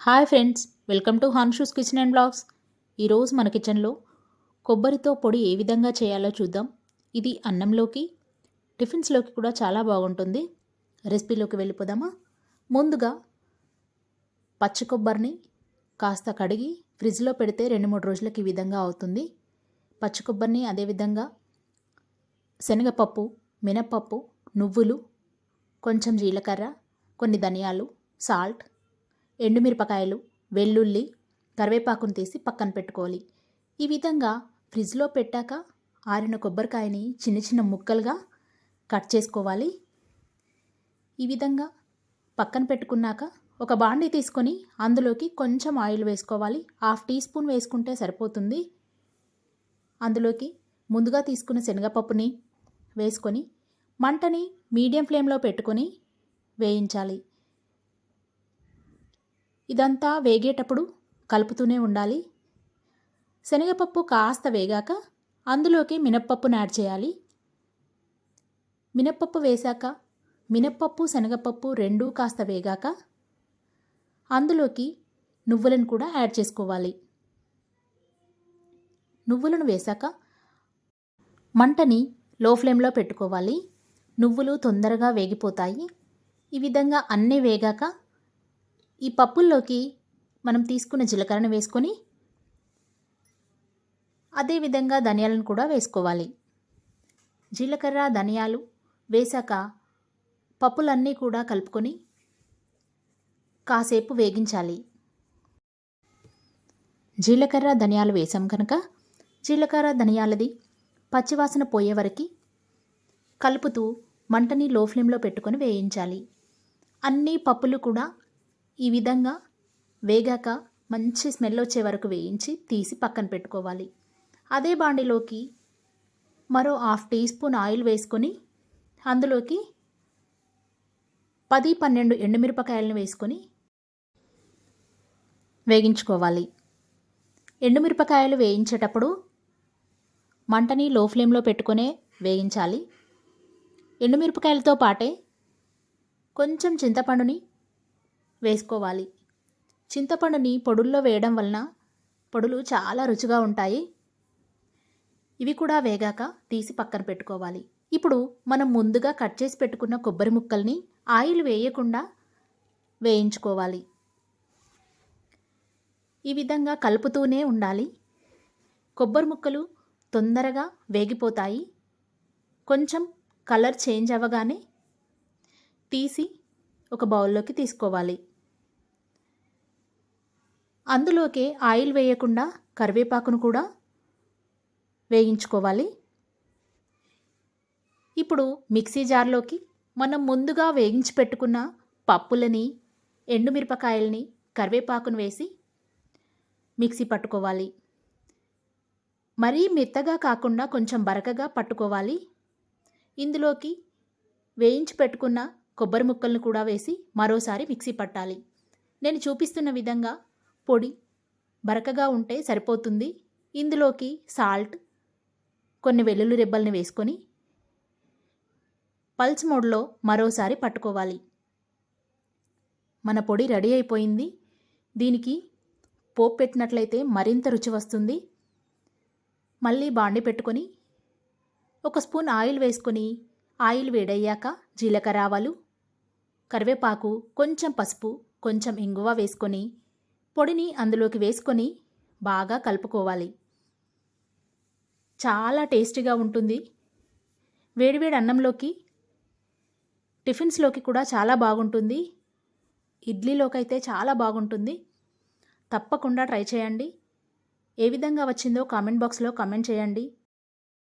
Hi friends welcome to హాన్షూస్ kitchen and blogs. ఈరోజు మన కిచెన్లో కొబ్బరితో పొడి ఏ విధంగా చేయాలో చూద్దాం. ఇది అన్నంలోకి టిఫిన్స్లోకి కూడా చాలా బాగుంటుంది. రెసిపీలోకి వెళ్ళిపోదామా? ముందుగా పచ్చి కొబ్బరిని కాస్త కడిగి ఫ్రిడ్జ్లో పెడితే రెండు మూడు రోజులకి ఈ విధంగా అవుతుంది. పచ్చి కొబ్బరిని అదేవిధంగా శనగపప్పు మినప్పప్పు నువ్వులు కొంచెం జీలకర్ర కొన్ని ధనియాలు సాల్ట్ ఎండుమిరపకాయలు వెల్లుల్లి కరివేపాకును తీసి పక్కన పెట్టుకోవాలి. ఈ విధంగా ఫ్రిడ్జ్లో పెట్టాక ఆరిన కొబ్బరికాయని చిన్న చిన్న ముక్కలుగా కట్ చేసుకోవాలి. ఈ విధంగా పక్కన పెట్టుకున్నాక ఒక బాండీ తీసుకొని అందులోకి కొంచెం ఆయిల్ వేసుకోవాలి. హాఫ్ టీ స్పూన్ వేసుకుంటే సరిపోతుంది. అందులోకి ముందుగా తీసుకున్న శనగపప్పుని వేసుకొని మంటని మీడియం ఫ్లేమ్లో పెట్టుకొని వేయించాలి. ఇదంతా వేగేటప్పుడు కలుపుతూనే ఉండాలి. శనగపప్పు కాస్త వేగాక అందులోకి మినప్పప్పును యాడ్ చేయాలి. మినప్పప్పు వేశాక మినప్పప్పు శనగపప్పు రెండూ కాస్త వేగాక అందులోకి నువ్వులను కూడా యాడ్ చేసుకోవాలి. నువ్వులను వేశాక మంటని లో ఫ్లేమ్లో పెట్టుకోవాలి. నువ్వులు తొందరగా వేగిపోతాయి. ఈ విధంగా అన్నీ వేగాక ఈ పప్పుల్లోకి మనం తీసుకున్న జీలకర్రను వేసుకొని అదేవిధంగా ధనియాలను కూడా వేసుకోవాలి. జీలకర్ర ధనియాలు వేశాక పప్పులన్నీ కూడా కలుపుకొని కాసేపు వేగించాలి. జీలకర్ర ధనియాలు వేసాం కనుక జీలకర్ర ధనియాలది పచ్చివాసన పోయే వరకు కలుపుతూ మంటని లో ఫ్లేమ్లో పెట్టుకొని వేయించాలి. అన్ని పప్పులు కూడా ఈ విధంగా వేగాక మంచి స్మెల్ వచ్చే వరకు వేయించి తీసి పక్కన పెట్టుకోవాలి. అదే బాండిలోకి మరో హాఫ్ టీ స్పూన్ ఆయిల్ వేసుకొని అందులోకి పది పన్నెండు ఎండుమిరపకాయలను వేసుకొని వేగించుకోవాలి. ఎండుమిరపకాయలు వేయించేటప్పుడు మంటని లో ఫ్లేమ్లో పెట్టుకునే వేయించాలి. ఎండుమిరపకాయలతో పాటే కొంచెం చింతపండుని వేసుకోవాలి. చింతపండుని పొడుల్లో వేయడం వలన పొడులు చాలా రుచిగా ఉంటాయి. ఇవి కూడా వేగాక తీసి పక్కన పెట్టుకోవాలి. ఇప్పుడు మనం ముందుగా కట్ చేసి పెట్టుకున్న కొబ్బరి ముక్కల్ని ఆయిల్ వేయకుండా వేయించుకోవాలి. ఈ విధంగా కలుపుతూనే ఉండాలి. కొబ్బరి ముక్కలు తొందరగా వేగిపోతాయి. కొంచెం కలర్ చేంజ్ అవ్వగానే తీసి ఒక బౌల్లోకి తీసుకోవాలి. అందులోకే ఆయిల్ వేయకుండా కరివేపాకును కూడా వేయించుకోవాలి. ఇప్పుడు మిక్సీ జార్లోకి మనం ముందుగా వేయించి పెట్టుకున్న పప్పులని ఎండుమిరపకాయలని కరివేపాకును వేసి మిక్సీ పట్టుకోవాలి. మరీ మెత్తగా కాకుండా కొంచెం బరకగా పట్టుకోవాలి. ఇందులోకి వేయించి పెట్టుకున్న కొబ్బరి ముక్కలను కూడా వేసి మరోసారి మిక్సీ పట్టాలి. నేను చూపిస్తున్న విధంగా పొడి బరకగా ఉంటే సరిపోతుంది. ఇందులోకి సాల్ట్ కొన్ని వెల్లుల్లి రెబ్బల్ని వేసుకొని పల్స్ మోడ్లో మరోసారి పట్టుకోవాలి. మన పొడి రెడీ అయిపోయింది. దీనికి పోపు పెట్టినట్లయితే మరింత రుచి వస్తుంది. మళ్ళీ బాండి పెట్టుకొని ఒక స్పూన్ ఆయిల్ వేసుకొని ఆయిల్ వేడయ్యాక జీలకర్ర ఆవాలు కరివేపాకు కొంచెం పసుపు కొంచెం ఇంగువ వేసుకొని పొడిని అందులోకి వేసుకొని బాగా కలుపుకోవాలి. చాలా టేస్టీగా ఉంటుంది. వేడివేడి అన్నంలోకి టిఫిన్స్లోకి కూడా చాలా బాగుంటుంది. ఇడ్లీలోకి అయితే చాలా బాగుంటుంది. తప్పకుండా ట్రై చేయండి. ఏ విధంగా వచ్చిందో కామెంట్ బాక్స్లో కామెంట్ చేయండి.